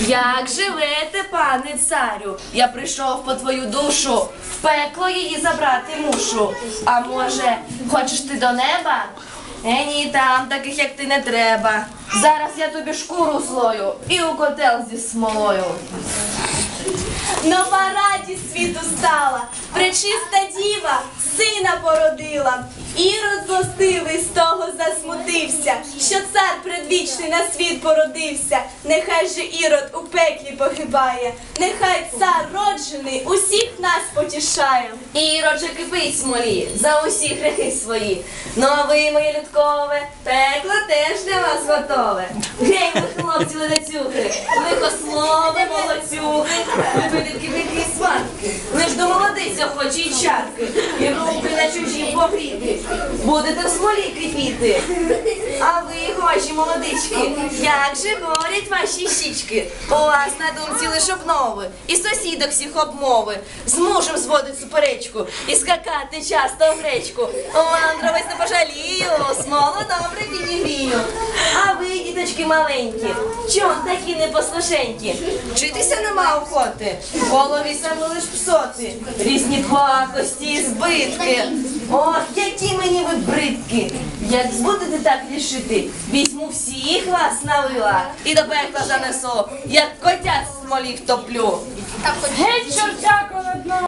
Як живете, пане царю? Я прийшов по твою душу, в пекло її забрати мушу. А може, хочеш ти до неба? Е, ні, там таких, як ти, не треба. Зараз я тобі шкуру злою і у котел зі смолою. Нова радість світу стала, пречиста діва сина породила. Ірод злостивий з що цар предвічний на світ породився. Нехай же ірод у пеклі похибає, нехай цар роджений усіх нас потішає. Іроче кипить смолі за усі грехи свої. Ну а ви, моє людкове, пекло теж для вас готове. Гей, ви хлопці ледацюхи, лихослови, молодцюги, ви підлітки вики і сватки, лиш до молодиця хоче й чарки, і руки чужі покріти, Будете в смолі кипіти. А ви, ваші молодички, як же горять ваші щічки? У вас на думці лиш обнови, і сусідок всіх обмови. З мужем зводить суперечку і скакати часто в гречку. Ландровець не пожалію, смолу добре підігрію. Діточки маленькі, чом такі непослушенькі? Вчитися нема охоти, в голові саме лиш псоти, різні пакості і збитки. Ох, які мені ви бридки! Як будете так рішити, візьму всіх вас на вила і до пекла занесу, як котят в смолі втоплю. Геть чортяко над нами!